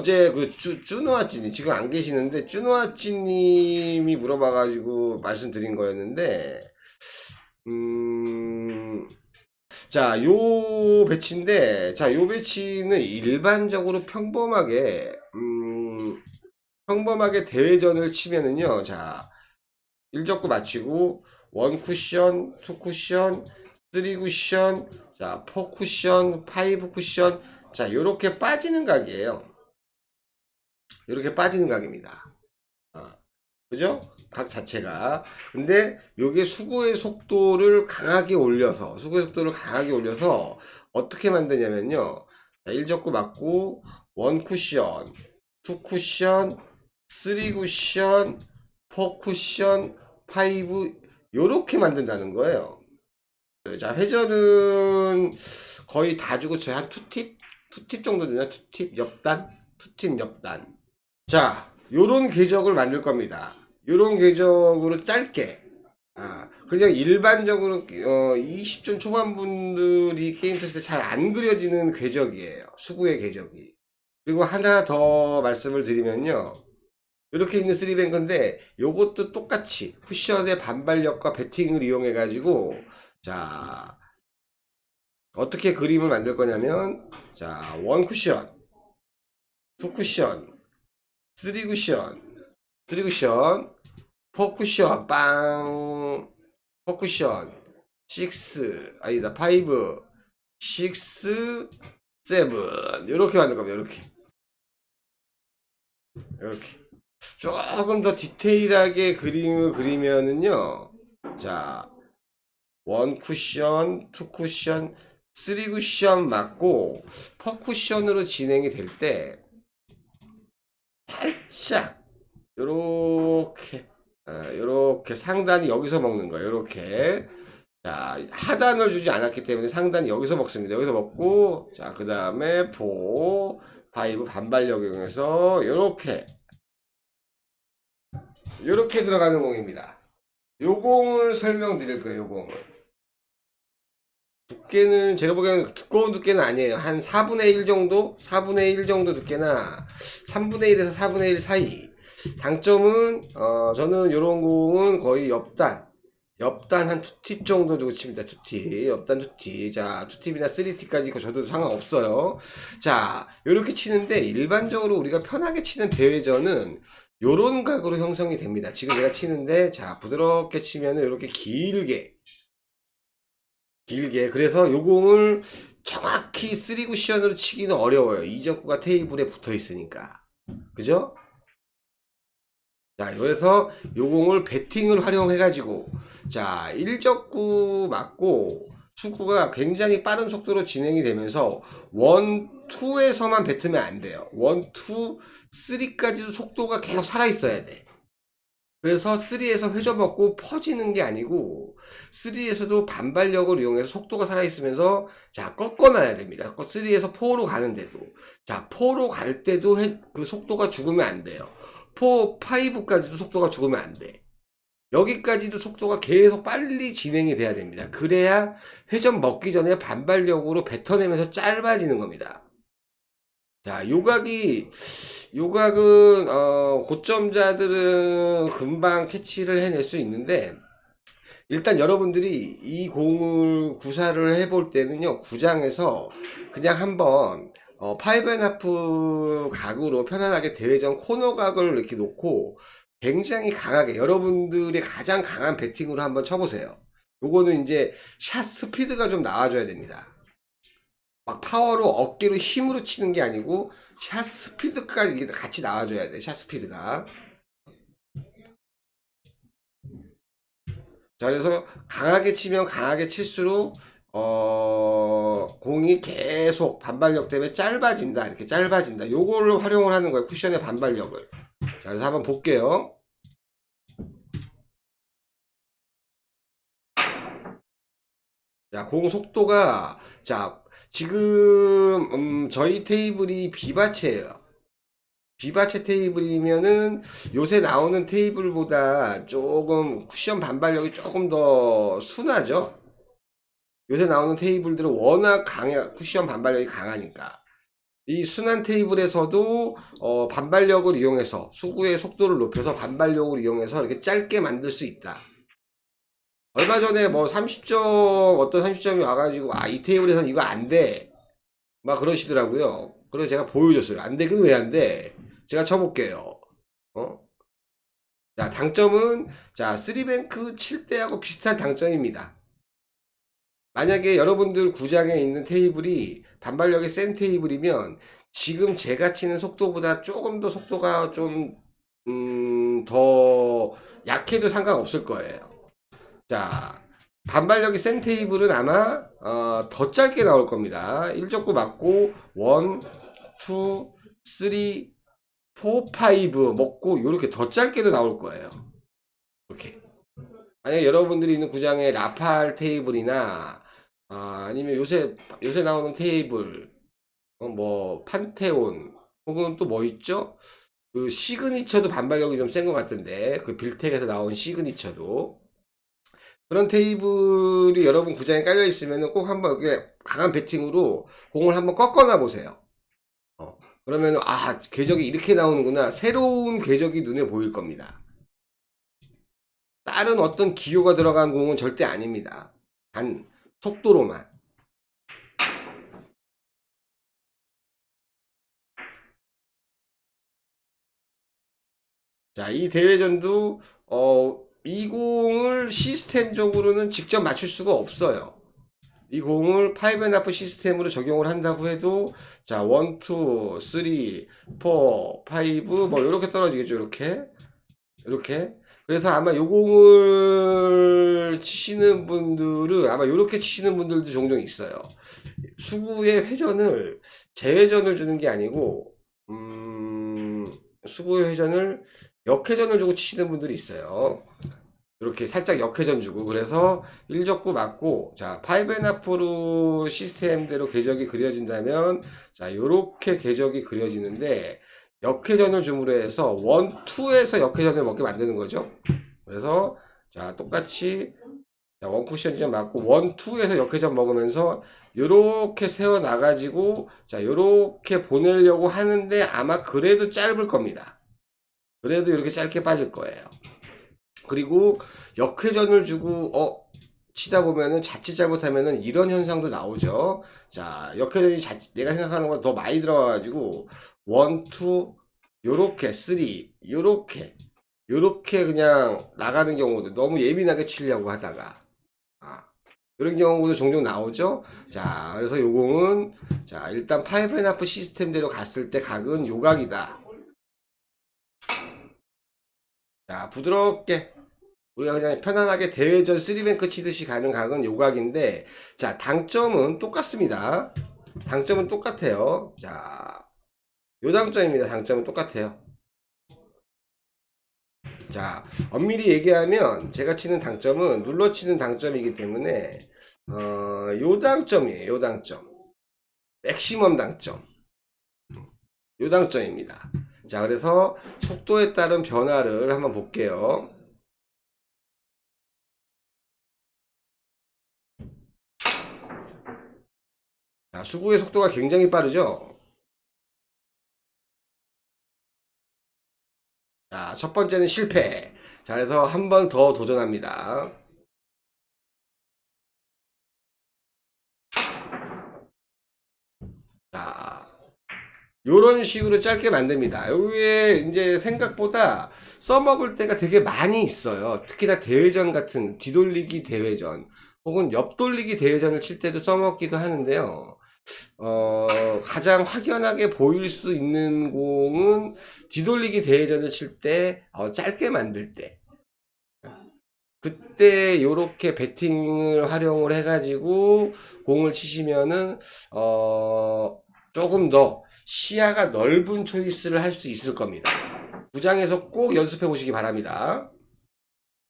어제 그 쭈, 쭈누아찌님 지금 안 계시는데 쭈누아찌님이 물어봐가지고 말씀드린 거였는데 음. 자, 요 배치인데, 자, 요 배치는 일반적으로 평범하게, 음, 평범하게 대회전을 치면은요, 자, 1적구 맞추고, 1 쿠션, 2 쿠션, 3 쿠션, 자, 4 쿠션, 5 쿠션, 자, 요렇게 빠지는 각이에요. 요렇게 빠지는 각입니다. 어, 그죠? 각 자체가. 근데 요게 수구의 속도를 강하게 올려서, 수구의 속도를 강하게 올려서 어떻게 만드냐면요. 자, 1적구 맞고, 1 쿠션, 2 쿠션, 3 쿠션, 4 쿠션, 5, 요렇게 만든다는 거예요. 자, 회전은 거의 다 주고 저희 한 2팁? 2팁 정도 되나? 2팁? 옆단? 2팁 옆단. 자, 요런 궤적을 만들 겁니다. 요런 궤적으로 짧게. 아, 그냥 일반적으로, 어, 20점 초반 분들이 게임 쳤을 때 잘 안 그려지는 궤적이에요. 수구의 궤적이. 그리고 하나 더 말씀을 드리면요. 이렇게 있는 쓰리뱅크인데 요것도 똑같이 쿠션의 반발력과 배팅을 이용해 가지고 자 어떻게 그림을 만들 거냐면 자 원 쿠션 투 쿠션 쓰리 쿠션. 쓰리 쿠션. 포 쿠션. 빵. 포 쿠션. 식스. 아니다. 파이브. 식스. 세븐. 이렇게 만들 겁니다. 이렇게. 이렇게. 조금 더 디테일하게 그림을 그리면은요. 자, 원 쿠션, 투 쿠션, 쓰리 쿠션 맞고 퍼 쿠션으로 진행이 될때 살짝 요렇게 아, 요렇게 상단이 여기서 먹는 거예요. 요렇게 자, 하단을 주지 않았기 때문에 상단이 여기서 먹습니다. 여기서 먹고 자, 그 다음에 포 파이브 반발력 이용해서 요렇게 이렇게 들어가는 공입니다. 요 공을 설명드릴 거예요, 요 공을. 두께는 제가 보기에는 두꺼운 두께는 아니에요. 한 4분의 1 정도? 4분의 1 정도 두께나 3분의 1에서 4분의 1 사이. 장점은 어, 저는 요런 공은 거의 옆단 옆단 한 2팁 정도 주고 칩니다. 2팁. 옆단 2팁. 자, 2팁이나 3팁까지 저도 상관없어요. 자, 요렇게 치는데 일반적으로 우리가 편하게 치는 대회전은 요런 각으로 형성이 됩니다. 지금 제가 치는데 자 부드럽게 치면은 이렇게 길게 길게 그래서 요 공을 정확히 3쿠션으로 치기는 어려워요. 이적구가 테이블에 붙어 있으니까 그죠? 자 그래서 요 공을 배팅을 활용해 가지고 자 1적구 맞고 축구가 굉장히 빠른 속도로 진행이 되면서 원, 투에서만 뱉으면 안 돼요. 원, 투, 쓰리까지도 속도가 계속 살아 있어야 돼. 그래서 3에서 회전 먹고 퍼지는 게 아니고 3에서도 반발력을 이용해서 속도가 살아 있으면서 자 꺾어놔야 됩니다. 3에서 4로 가는데도 자 4로 갈 때도 해- 그 속도가 죽으면 안 돼요. 4, 5까지도 속도가 죽으면 안 돼. 여기까지도 속도가 계속 빨리 진행이 돼야 됩니다. 그래야 회전 먹기 전에 반발력으로 뱉어내면서 짧아지는 겁니다. 자, 요각이, 요각은, 어, 고점자들은 금방 캐치를 해낼 수 있는데, 일단 여러분들이 이 공을 구사를 해볼 때는요, 구장에서 그냥 한번, 어, 파이브 앤 하프 각으로 편안하게 대회전 코너 각을 이렇게 놓고, 굉장히 강하게 여러분들이 가장 강한 배팅으로 한번 쳐보세요. 요거는 이제 샷 스피드가 좀 나와줘야 됩니다. 막 파워로 어깨로 힘으로 치는 게 아니고 샷 스피드까지 같이 나와줘야 돼. 샷 스피드가. 자 그래서 강하게 치면 강하게 칠수록 어 공이 계속 반발력 때문에 짧아진다 이렇게 짧아진다 요거를 활용을 하는 거예요 쿠션의 반발력을 자, 그래서 한번 볼게요. 자, 공 속도가, 자, 지금, 음, 저희 테이블이 비바체예요. 비바체 테이블이면은 요새 나오는 테이블보다 조금 쿠션 반발력이 조금 더 순하죠? 요새 나오는 테이블들은 워낙 강해, 쿠션 반발력이 강하니까. 이 순환 테이블에서도 어, 반발력을 이용해서 수구의 속도를 높여서 반발력을 이용해서 이렇게 짧게 만들 수 있다. 얼마 전에 뭐 30점 어떤 30점이 와가지고 아 이 테이블에서는 이거 안 돼. 막 그러시더라고요. 그래서 제가 보여줬어요. 안 되긴 왜 안 돼? 제가 쳐볼게요. 어? 자 당점은 자 3뱅크 7대하고 비슷한 당점입니다. 만약에 여러분들 구장에 있는 테이블이 반발력이 센 테이블이면 지금 제가 치는 속도보다 조금 더 속도가 좀, 음, 더 약해도 상관없을 거예요. 자, 반발력이 센 테이블은 아마, 어, 더 짧게 나올 겁니다. 1족구 맞고, 1, 2, 3, 4, 5 먹고, 요렇게 더 짧게도 나올 거예요. 이렇게. 만약에 여러분들이 있는 구장에 라팔 테이블이나 아, 아니면 요새 요새 나오는 테이블 어, 뭐 판테온 혹은 또 뭐 있죠? 그 시그니처도 반발력이 좀 센 것 같은데 그 빌텍에서 나온 시그니처도 그런 테이블이 여러분 구장에 깔려 있으면 꼭 한번 이렇게 강한 배팅으로 공을 한번 꺾어놔 보세요. 어, 그러면 아 궤적이 이렇게 나오는구나 새로운 궤적이 눈에 보일 겁니다. 다른 어떤 기호가 들어간 공은 절대 아닙니다. 단 속도로만. 자, 이 대회전도 어, 이 공을 시스템적으로는 직접 맞출 수가 없어요. 이 공을 5앤하프 시스템으로 적용을 한다고 해도 자, 1, 2, 3, 4, 5, 뭐 이렇게 떨어지겠죠, 이렇게. 이렇게. 그래서 아마 요 공을 치시는 분들은 아마 이렇게 치시는 분들도 종종 있어요. 수구의 회전을 재회전을 주는 게 아니고 음, 수구의 회전을 역회전을 주고 치시는 분들이 있어요. 이렇게 살짝 역회전 주고 그래서 1적구 맞고 자 5앤하프로 시스템대로 궤적이 그려진다면 자 요렇게 궤적이 그려지는데 역회전을 줌으로 해서 1, 2에서 역회전을 먹게 만드는 거죠. 그래서 자 똑같이 자, 원 쿠션 좀 맞고 1, 2에서 역회전 먹으면서 요렇게 세워 나가지고 자 요렇게 보내려고 하는데 아마 그래도 짧을 겁니다. 그래도 이렇게 짧게 빠질 거예요. 그리고 역회전을 주고 어 치다 보면은 자칫 잘못하면은 이런 현상도 나오죠. 자, 역회전이 자칫 내가 생각하는 것보다 더 많이 들어가가지고 원, 투, 요렇게 쓰리, 요렇게 요렇게 그냥 나가는 경우도 너무 예민하게 치려고 하다가 아, 이런 경우도 종종 나오죠. 자, 그래서 요 공은 자 일단 파이브 앤하프 시스템대로 갔을 때 각은 요각이다. 자, 부드럽게. 우리가 그냥 편안하게 대회전 3뱅크 치듯이 가는 각은 요각인데 자 당점은 똑같습니다. 당점은 똑같아요. 자 요당점입니다. 당점은 똑같아요. 자 엄밀히 얘기하면 제가 치는 당점은 눌러 치는 당점이기 때문에 어, 요당점이에요. 요당점. 맥시멈 당점. 요당점입니다 자 그래서 속도에 따른 변화를 한번 볼게요 자, 수구의 속도가 굉장히 빠르죠? 자, 첫 번째는 실패. 자, 그래서 한 번 더 도전합니다. 자, 요런 식으로 짧게 만듭니다. 여기에 이제 생각보다 써먹을 때가 되게 많이 있어요. 특히나 대회전 같은 뒤돌리기 대회전 혹은 옆돌리기 대회전을 칠 때도 써먹기도 하는데요. 어, 가장 확연하게 보일 수 있는 공은 뒤돌리기 대회전을 칠 때, 어, 짧게 만들 때. 그때 요렇게 배팅을 활용을 해가지고 공을 치시면은, 어, 조금 더 시야가 넓은 초이스를 할 수 있을 겁니다. 구장에서 꼭 연습해 보시기 바랍니다.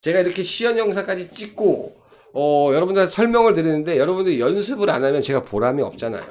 제가 이렇게 시연 영상까지 찍고, 어, 여러분들한테 설명을 드리는데 여러분들이 연습을 안 하면 제가 보람이 없잖아요.